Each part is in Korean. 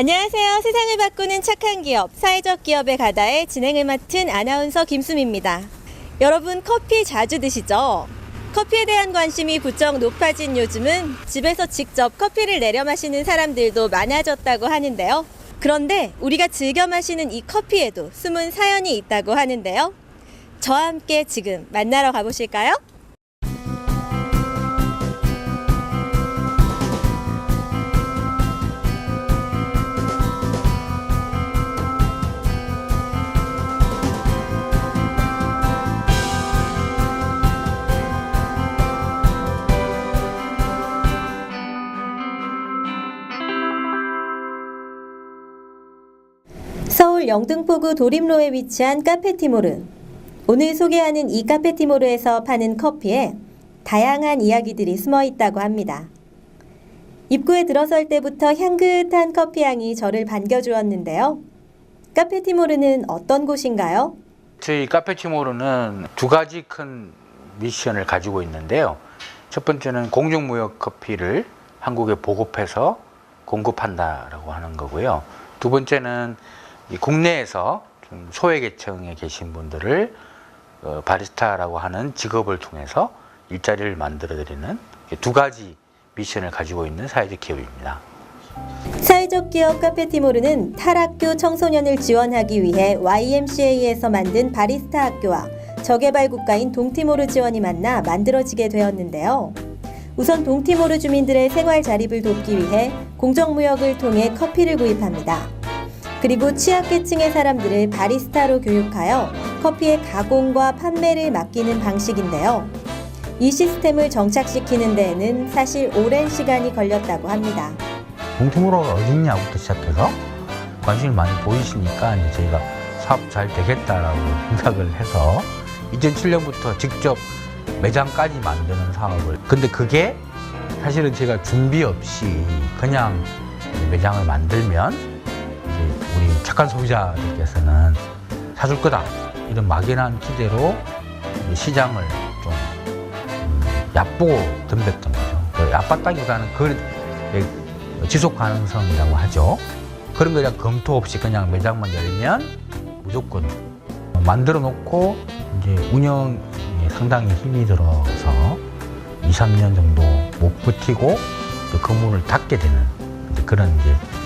안녕하세요. 세상을 바꾸는 착한 기업, 사회적 기업의 가다의 진행을 맡은 아나운서 김수미입니다. 여러분 커피 자주 드시죠? 커피에 대한 관심이 부쩍 높아진 요즘은 집에서 직접 커피를 내려 마시는 사람들도 많아졌다고 하는데요. 그런데 우리가 즐겨 마시는 이 커피에도 숨은 사연이 있다고 하는데요. 저와 함께 지금 만나러 가보실까요? 서울 영등포구 도림로에 위치한 카페티모르. 오늘 소개하는 이 카페티모르에서 파는 커피에 다양한 이야기들이 숨어 있다고 합니다. 입구에 들어설 때부터 향긋한 커피 향이 저를 반겨주었는데요. 카페티모르는 어떤 곳인가요? 저희 카페치모르는 두 가지 큰 미션을 가지고 있는데요. 첫 번째는 공중무역 커피를 한국에 보급해서 공급한다라고 하는 거고요. 두 번째는 이 국내에서 좀 소외 계층에 계신 분들을 어, 바리스타라고 하는 직업을 통해서 일자리를 만들어드리는 두 가지 미션을 가지고 있는 사회적 기업입니다. 사회적 기업 카페티모르는 탈학교 청소년을 지원하기 위해 YMCA에서 만든 바리스타 학교와 저개발 국가인 동티모르 지원이 만나 만들어지게 되었는데요. 우선 동티모르 주민들의 생활 자립을 돕기 위해 공정무역을 통해 커피를 구입합니다. 그리고 취약계층의 사람들을 바리스타로 교육하여 커피의 가공과 판매를 맡기는 방식인데요. 이 시스템을 정착시키는 데에는 사실 오랜 시간이 걸렸다고 합니다. 동티모로가 어딨냐부터 시작해서 관심을 많이 보이시니까 저희가 사업 잘 되겠다라고 생각을 해서 2007년부터 직접 매장까지 만드는 사업을 근데 그게 사실은 제가 준비 없이 그냥 매장을 만들면 우리 착한 소비자들께서는 사줄 거다 이런 막연한 기대로 시장을 좀 음, 얕보고 덤볐던 거죠. 그 얕봤다기보다는 그 지속 가능성이라고 하죠. 그런 거 그냥 검토 없이 그냥 매장만 열면 무조건 만들어 놓고 이제 운영에 상당히 힘이 들어서 2, 3년 정도 못 버티고 그 건물을 닫게 되는 그런 이제 뭐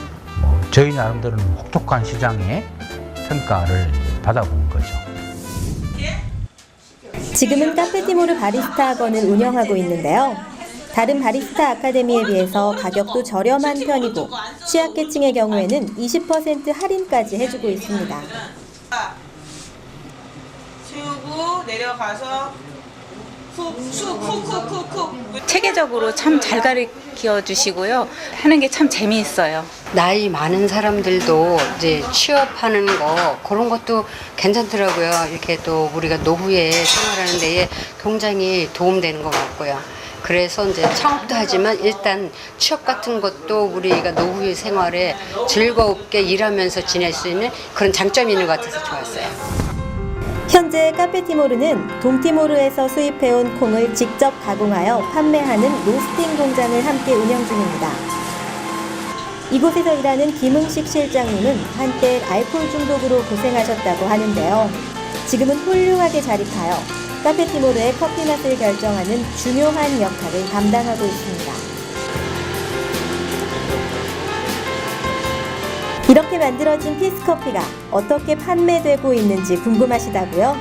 저희 나름대로는 혹독한 시장의 평가를 받아본 거죠. 지금은 카페티모르 바리스타 학원을 운영하고 있는데요. 다른 바리스타 아카데미에 비해서 가격도 저렴한 편이고 취약계층의 경우에는 20% 할인까지 해주고 있습니다. 치우고 내려가서 체계적으로 참 잘 가르쳐 주시고요. 하는 게 참 재미있어요. 나이 많은 사람들도 이제 취업하는 거 그런 것도 괜찮더라고요. 이렇게 또 우리가 노후에 생활하는 데에 굉장히 도움되는 것 같고요. 그래서 이제 창업도 하지만 일단 취업 같은 것도 우리가 노후의 생활에 즐겁게 일하면서 지낼 수 있는 그런 장점이 있는 것 같아서 좋았어요. 현재 카페티모르는 동티모르에서 수입해온 콩을 직접 가공하여 판매하는 로스팅 공장을 함께 운영 중입니다. 이곳에서 일하는 김흥식 실장님은 한때 알코올 중독으로 고생하셨다고 하는데요. 지금은 훌륭하게 자립하여 카페티모르의 커피 맛을 결정하는 중요한 역할을 담당하고 있습니다. 이렇게 만들어진 피스커피가 어떻게 판매되고 있는지 궁금하시다고요?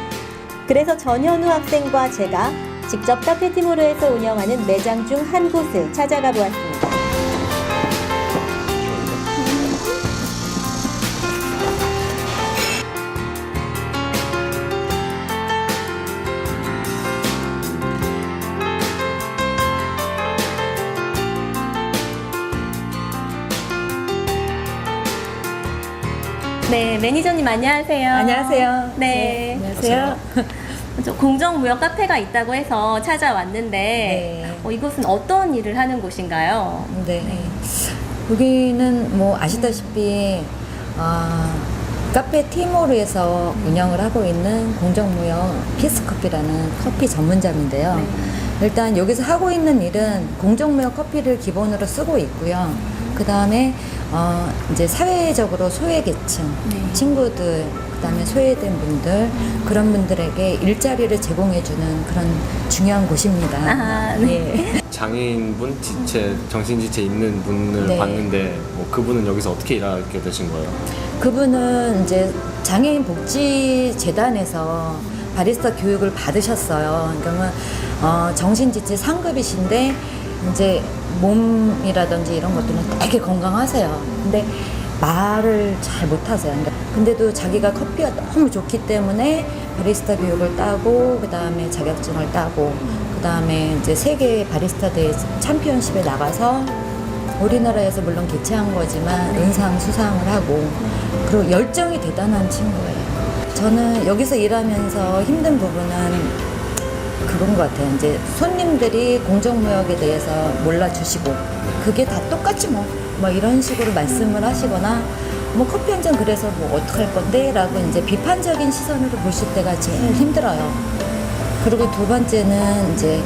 그래서 전현우 학생과 제가 직접 카페티모르에서 운영하는 매장 중 한 곳을 찾아가 보았습니다. 네, 매니저님 안녕하세요. 안녕하세요. 네. 안녕하세요. 저 공정무역 카페가 있다고 해서 찾아왔는데 네. 어, 이곳은 어떤 일을 하는 곳인가요? 네. 여기는 뭐 아시다시피 아, 카페 티모르에서 운영을 하고 있는 공정무역 피스커피라는 커피 전문점인데요. 네. 일단 여기서 하고 있는 일은 공정무역 커피를 기본으로 쓰고 있고요. 그그 다음에 어, 이제 사회적으로 소외계층 친구들, 그 다음에 소외된 분들 그런 분들에게 일자리를 제공해주는 그런 중요한 곳입니다. 아, 네. 장애인분 지체 정신지체 있는 분을 네. 봤는데 뭐 그분은 여기서 어떻게 일하게 되신 거예요? 그분은 이제 장애인 복지 재단에서 바리스타 교육을 받으셨어요. 그러면 어, 정신지체 상급이신데 이제 몸이라든지 이런 것들은 되게 건강하세요. 근데 말을 잘 못하세요. 그러니까 근데도 자기가 커피가 너무 좋기 때문에 바리스타 교육을 따고 그 다음에 자격증을 따고 그 다음에 이제 세계 바리스타 대회 챔피언십에 나가서 우리나라에서 물론 개최한 거지만 은상 수상을 하고 그리고 열정이 대단한 친구예요. 저는 여기서 일하면서 힘든 부분은 그런 것 같아요. 이제 손님들이 공정무역에 대해서 몰라주시고 그게 다 똑같지 뭐, 뭐 이런 식으로 말씀을 하시거나 뭐 커피 한 잔 그래서 뭐 어떡할 건데? 라고 이제 비판적인 시선으로 보실 때가 제일 힘들어요. 그리고 두 번째는 이제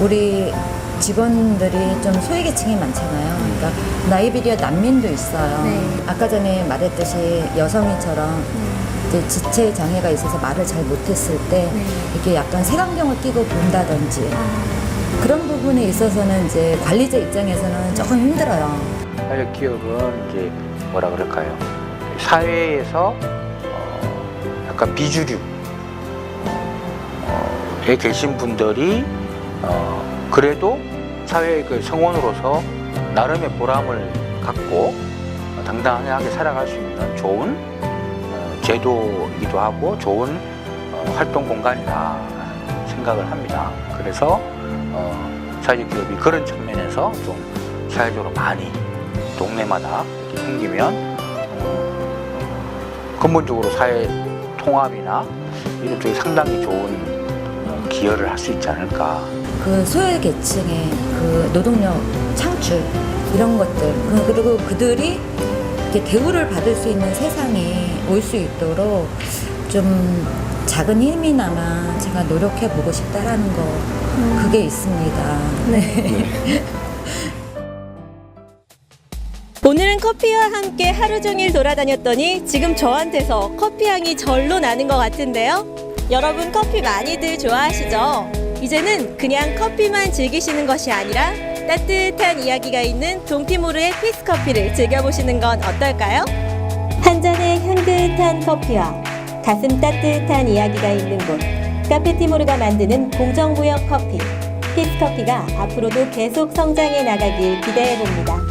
우리 직원들이 좀 소외계층이 많잖아요. 그러니까 나이비리아 난민도 있어요. 아까 전에 말했듯이 여성이처럼 이제 지체 장애가 있어서 말을 잘 못했을 때 이렇게 약간 색안경을 끼고 본다든지 그런 부분에 있어서는 이제 관리자 입장에서는 조금 힘들어요. 사회적 기업은 이제 뭐라 그럴까요? 사회에서 어, 약간 비주류 에 계신 분들이 어, 그래도 사회의 그 성원으로서 나름의 보람을 갖고 당당하게 살아갈 수 있는 좋은 어, 제도이기도 하고 좋은 어, 활동 공간이다 생각을 합니다. 그래서 어, 사회적 기업이 그런 측면에서 좀 사회적으로 많이 동네마다 이렇게 생기면 어, 근본적으로 사회 통합이나 이런 쪽에 상당히 좋은 어, 기여를 할 수 있지 않을까. 그 소외 계층의 그 노동력 창출 이런 것들 그- 그리고 그들이 대우를 받을 수 있는 세상이 올수 있도록 좀 작은 힘이나마 제가 노력해 보고 싶다라는 거 그게 있습니다. 네. 오늘은 커피와 함께 하루 종일 돌아다녔더니 지금 저한테서 커피 향이 절로 나는 것 같은데요. 여러분 커피 많이들 좋아하시죠? 이제는 그냥 커피만 즐기시는 것이 아니라 따뜻한 이야기가 있는 동티모르의 피스커피를 즐겨보시는 건 어떨까요? 한 잔의 향긋한 커피와 가슴 따뜻한 이야기가 있는 곳 카페티모르가 만드는 공정무역 커피 피스커피가 앞으로도 계속 성장해 나가길 기대해 봅니다.